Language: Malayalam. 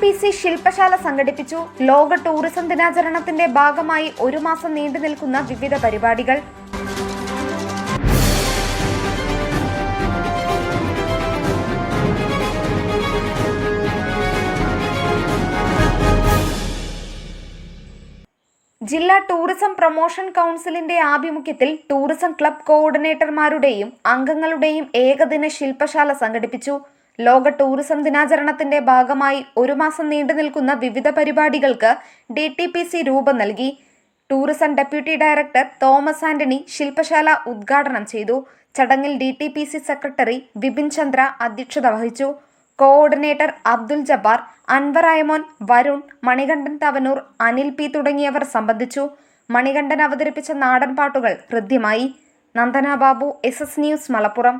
പി സി ശില്പശാല സംഘടിപ്പിച്ചു. ലോക ടൂറിസം ദിനാചരണത്തിന്റെ ഭാഗമായി ഒരു മാസം നീണ്ടു നിൽക്കുന്ന വിവിധ പരിപാടികൾ. ജില്ലാ ടൂറിസം പ്രൊമോഷൻ കൗൺസിലിന്റെ ആഭിമുഖ്യത്തിൽ ടൂറിസം ക്ലബ് കോർഡിനേറ്റർമാരുടെയും അംഗങ്ങളുടെയും ഏകദിന ശില്പശാല സംഘടിപ്പിച്ചു. ലോക ടൂറിസം ദിനാചരണത്തിന്റെ ഭാഗമായി ഒരു മാസം നീണ്ടു നിൽക്കുന്ന വിവിധ പരിപാടികൾക്ക് ഡി ടി പി സി രൂപം നൽകി. Tourism deputy director Thomas Antony ശില്പശാല ഉദ്ഘാടനം ചെയ്തു. ചടങ്ങിൽ D T P C secretary Bipin Chandra അധ്യക്ഷത വഹിച്ചു. കോഓർഡിനേറ്റർ അബ്ദുൽ ജബ്ബാർ അൻവർ അയമോൻ വരുൺ മണികണ്ഠൻ തവനൂർ അനിൽ പി തുടങ്ങിയവർ സംബന്ധിച്ചു. മണികണ്ഠൻ അവതരിപ്പിച്ച നാടൻ പാട്ടുകൾ ഹൃദ്യമായി. Nandana Babu S S news Malappuram.